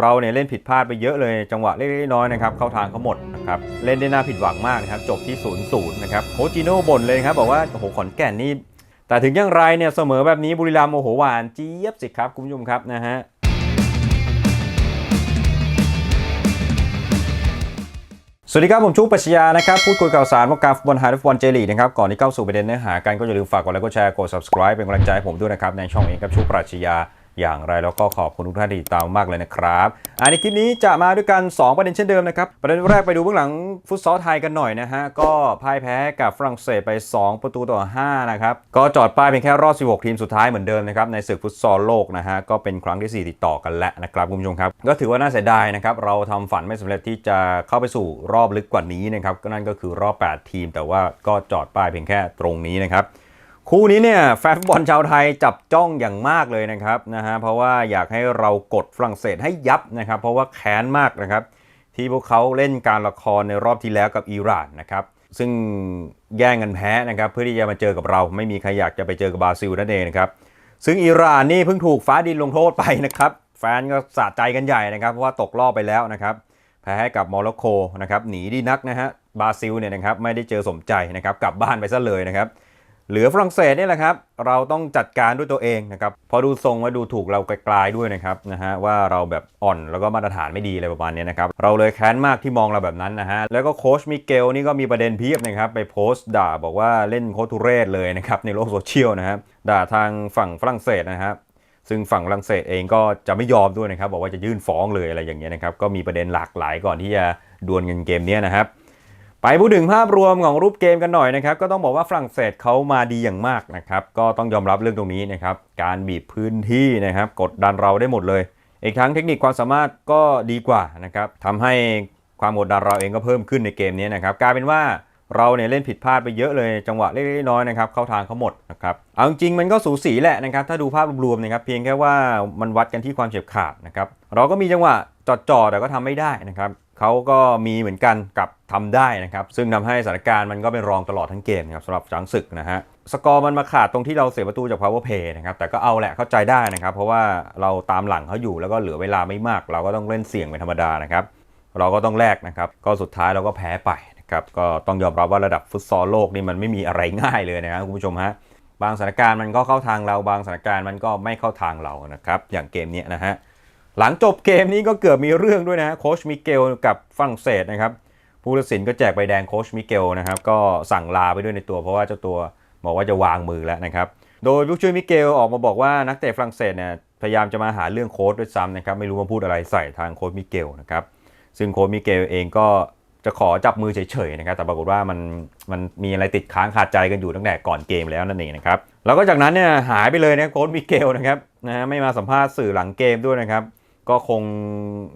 เราเนี่ยเล่นผิดพลาดไปเยอะเลยจังหวะเล็กๆน้อยๆนะครับเข้าทางเขาหมดนะครับเล่นได้น่าผิดหวังมากนะครับจบที่0ูนย์นะครับโคจิโน่บ่นเลยครับบอกว่าโอ้โหขอนแก่นนี่แต่ถึงอย่างไรเนี่ยเสมอแบบนี้บุรีรัมย์โอ้โหหวานเจี๊ยบสิครับคุณผู้ชมครับนะฮะสวัสดีครับ ผมชูปัชญานะครับ พูดคุยข่าวสารวงการฟุตบอลไทยแลฟุตบอลเจลีกนะครับ ก่อนที่เข้าสู่ประเด็นเนื้อหากันก็อย่าลืมฝากกดไลค์กดแชร์กด subscribe เป็นกำลังใจให้ผมด้วยนะครับ ในช่องเองกับชูปัชญา อย่างไรแล้วก็ขอบคุณทุกท่านที่ติดตามมากเลยนะครับอันในคลิปนี้จะมาด้วยกัน 2 ประเด็นเช่นเดิมนะครับ ประเด็นแรกไปดูเบื้องหลังฟุตซอลไทยกันหน่อยนะฮะ ก็พ่ายแพ้กับฝรั่งเศสไป 2 ประตูต่อ 5 นะครับ ก็จอดป้ายเป็นแค่รอบ 16 ทีมสุดท้ายเหมือนเดิมนะครับ ในศึกฟุตซอลโลกนะฮะ ก็เป็นครั้งทีสี่4 ติดต่อกันแล้วนะครับคุณผู้ชมครับ ก็ถือว่าน่าเสียดายนะครับ เราทำฝันไม่สำเร็จที่จะเข้าไปสู่รอบลึกกว่านี้นะครับก็นั่นก็คือรอบ 8 ทีม แต่ว่าก็จอดป้ายเพียงแค่ตรงนี้นะครับ คู่นี้เนี่ยแฟนฟุตบอลชาวไทยจับจ้องอย่างมากเลยนะครับนะฮะเพราะว่าอยากให้เรากดฝรั่งเศสให้ยับนะครับเพราะว่าแค้นมากนะครับที่พวกเขาเล่นการละครในรอบที่แล้วกับอิหร่านนะครับซึ่งแย่งกันแพ้นะครับเพื่อที่จะมาเจอกับเราไม่มีใครอยากจะไปเจอกับบราซิลนั่นเองนะครับซึ่งอิหร่านนี่เพิ่งถูกฟ้าดินลงโทษไปนะครับแฟนก็สะใจกันใหญ่นะครับเพราะว่าตกรอบไปแล้วนะครับแพ้ให้กับโมร็อกโกนะครับหนีดีนักนะฮะบราซิลเนี่ยนะครับไม่ได้เจอสมใจนะครับกลับบ้านไปซะเลยนะครับ เหลือฝรั่งเศสนี่แหละครับ เราต้องจัดการด้วยตัวเองนะครับ พอดูทรงว่าดูถูกเราไกลๆด้วยนะครับนะฮะว่าเราแบบอ่อนแล้วก็มาตรฐานไม่ดีอะไรประมาณนี้นะครับ เราเลยแค้นมากที่มองเราแบบนั้นนะฮะ แล้วก็โค้ชมิเกลนี่ก็มีประเด็นเพียบนะครับ ไปโพสต์ด่าบอกว่าเล่นโคทุเรศเลยนะครับในโลกโซเชียลนะครับด่าทางฝั่งฝรั่งเศสนะครับซึ่งฝั่งฝรั่งเศสเองก็จะไม่ยอมด้วยนะครับ บอกว่าจะยื่นฟ้องเลยอะไรอย่างเงี้ยนะครับ ก็มีประเด็นหลากหลายก่อนที่จะดวลกันเกมนี้นะครับ ไปพูดถึงภาพรวมของรูปเกมกันหน่อยนะครับ ก็ต้องบอกว่าฝรั่งเศสเขามาดีอย่างมากนะครับ ก็ต้องยอมรับเรื่องตรงนี้นะครับ การบีบพื้นที่นะครับ กดดันเราได้หมดเลย อีกทั้งเทคนิคความสามารถก็ดีกว่านะครับทำให้ความกดดันเราเองก็เพิ่มขึ้นในเกมนี้นะครับกลายเป็นว่าเราเนี่ยเล่นผิดพลาดไปเยอะเลยจังหวะเล็กๆน้อยๆนะครับเข้าทางเขาหมดนะครับเอาจริงมันก็สูสีแหละนะครับถ้าดูภาพรวมนะครับเพียงแค่ว่ามันวัดกันที่ความเฉียบขาดนะครับเราก็มีจังหวะจอดๆแต่ก็ทำไม่ได้นะครับเขาก็มีเหมือนกันกับ ทำได้นะครับ ซึ่งทำให้สถานการณ์มันก็เป็นรองตลอดทั้งเกมนะครับสำหรับช้างศึกนะฮะสกอร์มันมาขาดตรงที่เราเสียประตูจาก power play นะครับแต่ก็เอาแหละเข้าใจได้นะครับ เพราะว่าเราตามหลังเขาอยู่แล้วก็เหลือเวลาไม่มาก เราก็ต้องเล่นเสี่ยงเป็นธรรมดานะครับเราก็ต้องแลกนะครับก็สุดท้ายเราก็แพ้ไปนะครับก็ต้องยอมรับว่าระดับฟุตซอลโลกนี่มันไม่มีอะไรง่ายเลยนะครับคุณผู้ชมฮะบางสถานการณ์มันก็เข้าทางเราบางสถานการณ์มันก็ไม่เข้าทางเรานะครับอย่างเกมนี้นะฮะหลังจบเกมนี้ก็เกือบมีเรื่องด้วยนะโคชมิเกลกับฝรั่งเศสนะครับ ผู้ตัดสินก็แจกใบแดงโคชมิเกลนะครับก็สั่งลาไปด้วยในตัว เพราะว่าเจ้าตัวบอกว่าจะวางมือแล้วนะครับโดยผู้ช่วยมิเกลออกมาบอกว่านักเตะฝรั่งเศสเนี่ยพยายามจะมาหาเรื่องโค้ชด้วยซ้ำนะครับไม่รู้มาพูดอะไรใส่ทางโค้ชมิเกลนะครับซึ่งโค้ชมิเกลเองก็จะขอจับมือเฉยๆนะครับแต่ปรากฏว่ามันมันมีอะไรติดค้างคาดใจกันอยู่ตั้งแต่ก่อนเกมแล้วนั่นเองนะครับแล้วก็จากนั้นเนี่ยหายไปเลยนะโค้ชมิเกลนะครับนะฮะไม่มาสัมภาษณ์สื่อหลังเกมด้วยนะครับ ก็คง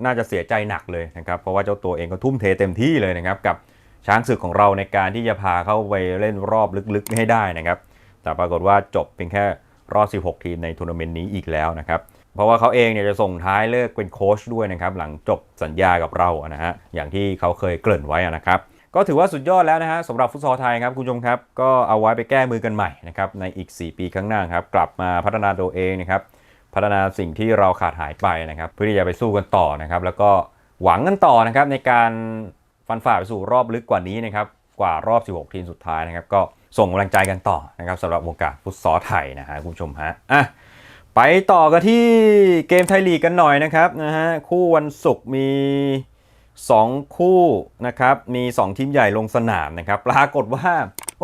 น่าจะเสียใจหนักเลยนะครับ เพราะว่าเจ้าตัวเองก็ทุ่มเทเต็มที่เลยนะครับ กับช้างศึกของเราในการที่จะพาเข้าไปเล่นรอบลึกๆให้ได้นะครับ แต่ปรากฏว่าจบเพียงแค่รอบ 16 ทีมในทัวร์นาเมนต์นี้อีกแล้วนะครับ เพราะว่าเขาเองเนี่ยจะส่งท้ายเลิกเป็นโค้ชด้วยนะครับ หลังจบสัญญากับเรานะฮะอย่างที่เขาเคยเกริ่นไว้นะครับ ก็ถือว่าสุดยอดแล้วนะฮะสำหรับฟุตซอลไทยครับคุณผู้ชมครับ ก็เอาไว้ไปแก้มือกันใหม่นะครับในอีก 4 ปีข้างหน้าครับกลับมาพัฒนาตัวเองนะครับ พัฒนาสิ่งที่เราขาดหายไปนะครับ เพื่อที่จะไปสู้กันต่อนะครับ แล้วก็หวังกันต่อนะครับในการฟันฝ่าไปสู่รอบลึกกว่านี้นะครับ กว่ารอบ 16 ทีมสุดท้ายนะครับ ก็ส่งกำลังใจกันต่อนะครับสำหรับวงการฟุตซอลไทยนะฮะคุณผู้ชมฮะอะไปต่อกันที่เกมไทยลีกกันหน่อยนะครับนะฮะคู่วันศุกร์มี 2 คู่นะครับมี 2 ทีมใหญ่ลงสนามนะครับปรากฏว่า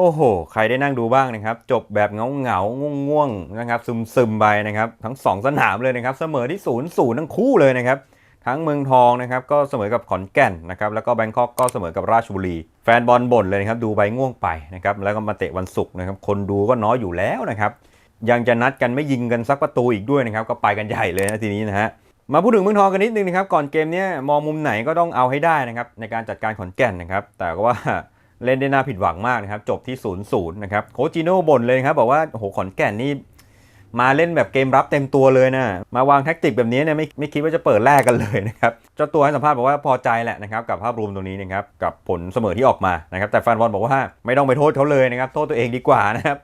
โอ้โห ใครได้นั่งดูบ้างนะครับ จบแบบเงาเงาง่วงง่วงๆนะครับซึมซึมๆไปนะครับ ทั้ง 2 สนามเลยนะครับ เสมอที่0ูนย์ศูนย์ทั้งคู่เลยนะครับ ทั้งเมืองทองนะครับ ก็เสมอกับขอนแก่นนะครับ แล้วก็แบงคอกก็เสมอกับราชบุรี แฟนบอลบ่นเลยนะครับ ดูใบง่วงไปนะครับ แล้วก็มาเตะวันศุกร์นะครับ คนดูก็น้อยอยู่แล้วนะครับ ยังจะนัดกันไม่ยิงกันสักประตูอีกด้วยนะครับ ก็ไปกันใหญ่เลยนะทีนี้นะฮะมาพูดถึงเมืองทองกันนิดนึงนะครับ ก่อนเกมเนี้ยมองมุมไหนก็ต้องเอาให้ได้นะครับในการจัดการขอนแก่นนะครับ แต่ว่า เล่นได้น่าผิดหวังมากนะครับ จบที่0ูนย์นะครับโคจิโน่บ่นเลยครับ บอกว่าโหขอนแก่นนี่มาเล่นแบบเกมรับเต็มตัวเลยนะ มาวางแท็กติกแบบนี้เนี่ยไม่ไม่คิดว่าจะเปิดแรกกันเลยนะครับ เจ้าตัวให้สัมภาษณ์บอกว่าพอใจแหละนะครับกับภาพรวมตรงนี้นะครับกับผลเสมอที่ออกมานะครับแต่แฟนบอลบอกว่าไม่ต้องไปโทษเขาเลยนะครับโทษตัวเองดีกว่านะครับ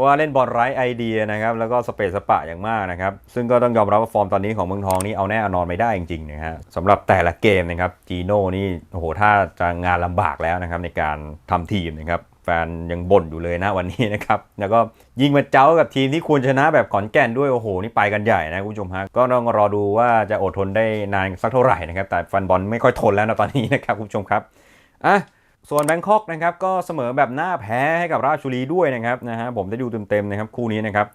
ว่าเล่นบอลไร้ไอเดียนะครับแล้วก็สเปซสปะอย่างมากนะครับซึ่งก็ต้องยอมรับว่าฟอร์มตอนนี้ของเมืองทองนี่เอาแน่เอานอนไม่ได้จริงๆนะฮะสำหรับแต่ละเกมนะครับจีโน่นี่โอ้โหถ้าจะงานลำบากแล้วนะครับในการทำทีมนะครับแฟนยังบ่นอยู่เลยนะวันนี้นะครับ แล้วก็ยิงมาเจ้ากับทีมที่ควรชนะแบบขอนแก่นด้วย โอ้โห นี่ไปกันใหญ่นะคุณผู้ชมฮะ ก็ต้องรอดูว่าจะอดทนได้นานสักเท่าไหร่นะครับ แต่แฟนบอลไม่ค่อยทนแล้วนะตอนนี้นะครับคุณผู้ชมครับ อะ ส่วนแบงคอกนะครับก็เสมอแบบหน้าแพ้ให้กับราชบุรีด้วยนะครับนะฮะผมได้ดูเต็มๆนะครับคู่นี้นะครับ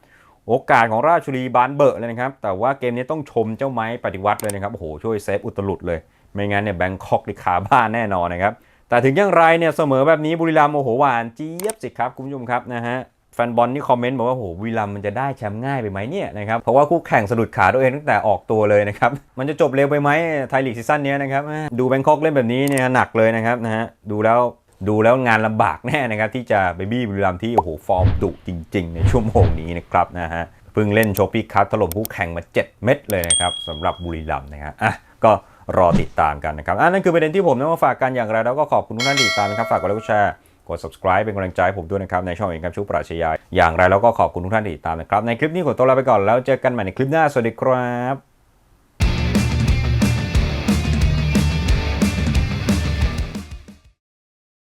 โอกาสของราชบุรีบานเบอร์เลยนะครับแต่ว่าเกมนี้ต้องชมเจ้าไม้ปฏิวัติเลยนะครับโอ้โหช่วยเซฟอุตลุดเลย ไม่งั้นเนี่ยแบงคอกดิขาบ้านแน่นอนนะครับแต่ถึงอย่างไรเนี่ยเสมอแบบนี้บุรีรัมย์โอ้โหหวานเจี๊ยบสิครับคุณผู้ชมครับนะฮะ แฟนบอลนี่คอมเมนต์บอกว่าโหบุรีรัมมันจะได้แชมป์ง่ายไปไหมเนี่ยนะครับเพราะว่าคู่แข่งสะดุดขาตัวเองตั้งแต่ออกตัวเลยนะครับมันจะจบเร็วไปไหมไทยลีกซีซั่นนี้นะครับดูแบงคอกเล่นแบบนี้เนี่ยหนักเลยนะครับนะฮะดูแล้วดูแล้วงานลำบากแน่นะครับ ที่จะไปบี้บุรีรัมที่โอ้โหฟอร์มดุจริง ๆ ในชั่วโมงนี้นะครับนะฮะเพิ่งเล่นโชปี้คัพถล่มคู่แข่งมา 7 เม็ดเลยนะครับสำหรับบุรีรัมนะครับอะก็รอติดตามกันนะครับอะนั่นคือประเด็นที่ผมนำมาฝากกันอย่างไรแล้วก็ขอบคุณทุกท่านที่ติดตามนะครับฝากกดไลค์กดแชร์ กด subscribe เป็นกำลังใจผมด้วยนะครับ ในช่องเองครับชูปราชญาอย่างไรแล้วก็ขอบคุณทุกท่านที่ติดตามนะครับ ในคลิปนี้ขอตัวลาไปก่อนแล้วเจอกันใหม่ในคลิปหน้าสวัสดีครับ